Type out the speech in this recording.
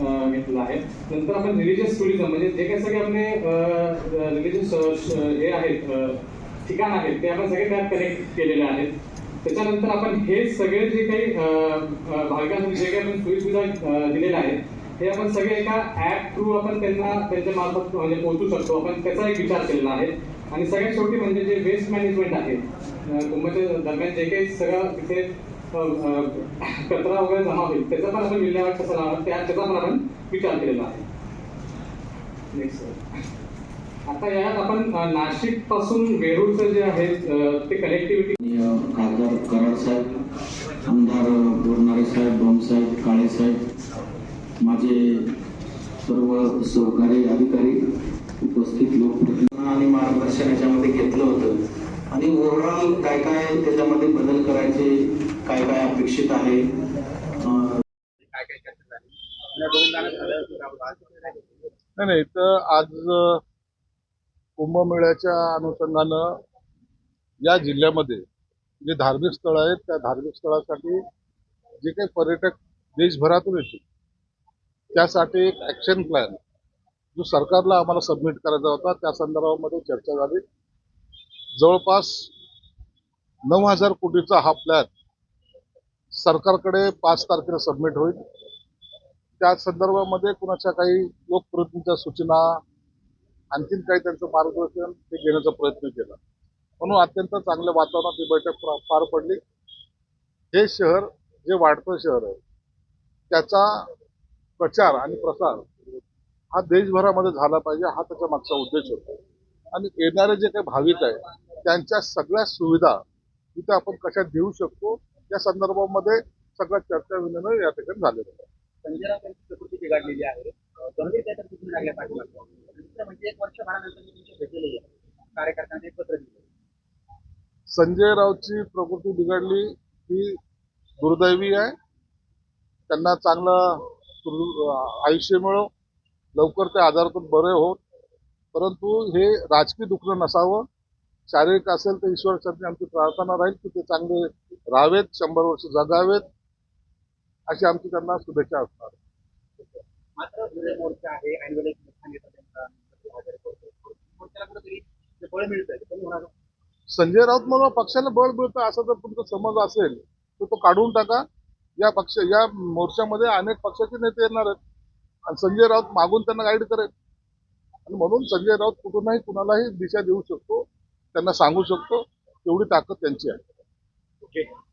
अं, घेतलेला आहे. नंतर आपण रिलिजियस टुरिझम म्हणजे जे काही सगळे आपले रिलिजियस हे आहेत ठिकाण आहेत ते आपण सगळे त्यात कनेक्ट केलेले आहेत. त्याच्यानंतर आपण हे सगळे जे काही भाविकांना जे काही आपण सोयीसुविधा दिलेल्या आहेत हे आपण सगळे एका ऍप थ्रू आपण त्यांना त्यांच्या मार्फत म्हणजे पोहोचू शकतो. आपण त्याचा एक विचार केलेला आहे. आणि सगळ्यात शेवटी म्हणजे जे वेस्ट मॅनेजमेंट आहे कुंभच्या दरम्यान जे काही सगळं तिथे कचरा वगैरे जमा होईल. त्याचा पण आपण विल्हेवाट कसं लावणार त्या त्याचा पण आपण विचार केलेला आहे. नेक्स्ट आता यात आपण नाशिकपासून वेरूळचं जे आहे ते कनेक्टिव्हिटी खासदार कराड साहेब आमदार बोरनारे साहेब डोमसाहेब काळे साहेब माझे सर्व सहकारी अधिकारी उपस्थित लोकप्रतिनिधी आणि मार्गदर्शन याच्यामध्ये घेतलं होतं. आणि ओव्हरऑल काय काय त्याच्यामध्ये बदल करायचे आहे. नाही नाही तर आज कुंभमेळ्याच्या अनुषंगानं या जिल्ह्यामध्ये जे धार्मिक स्थळं आहेत त्या धार्मिक स्थळासाठी जे काही पर्यटक देशभरातून येतील त्यासाठी एक ॲक्शन प्लॅन जो सरकारला आम्हाला सबमिट करायचा होता त्या संदर्भामध्ये चर्चा झाली. जवळपास नऊ हजार कोटीचा हा प्लॅन सरकारकडे पाच तारखेला सबमिट होईल. त्या संदर्भामध्ये कुणाच्या काही लोकप्रतिनिधीच्या सूचना आणखीन काही त्यांचं मार्गदर्शन ते घेण्याचा प्रयत्न केला. म्हणून अत्यंत चांगल्या वातावरणात ही बैठक पार पडली. हे शहर जे वाढतं शहर आहे त्याचा प्रचार आणि प्रसार हा देशभरामध्ये झाला पाहिजे हा त्याच्या मागचा उद्देश होता. आणि येणारे जे काही भाविक आहे त्यांच्या सगळ्या सुविधा तिथे आपण कशा देऊ शकतो या संदर्भामध्ये सगळ्या चर्चा विनिमय या ठिकाणी झालेला आहे. संजय राऊत यांची प्रकृती बिघडलेली आहे. अं, गंभीर त्याच्या सूचना लागल्या पाठीमागं दुसरं म्हणजे एक वर्षभरानंतर मी तुमची भेटलेली आहे कार्यकर्त्यांना एक पत्र दिलं. संजय राऊतची प्रकृती बिघडली ही दुर्दैवी आहे. त्यांना चांगलं आयुष्य मिळो. लवकर ते आजारातून बरे होत. परंतु हे राजकीय दुखणं नसावं. शारीरिक असेल तर ईश्वर आमची प्रार्थना राहील की ते चांगले राहावेत शंभर वर्ष जगावेत अशी आमची त्यांना शुभेच्छा असणार. मात्र मोर्चा आहे मोठा नेता त्यांचा बळ संजय राऊत म्हणून पक्षाला बळ मिळतं असं जर तुमचा समज असेल तर तो काढून टाका. या पक्ष या मोर्चामध्ये अनेक पक्षाचे नेते येणार आहेत. आणि संजय राऊत मागून त्यांना गाईड करेल. आणि म्हणून संजय राऊत कुठूनही कुणालाही दिशा देऊ शकतो त्यांना सांगू शकतो तेवढी ताकद त्यांची आहे. Okay.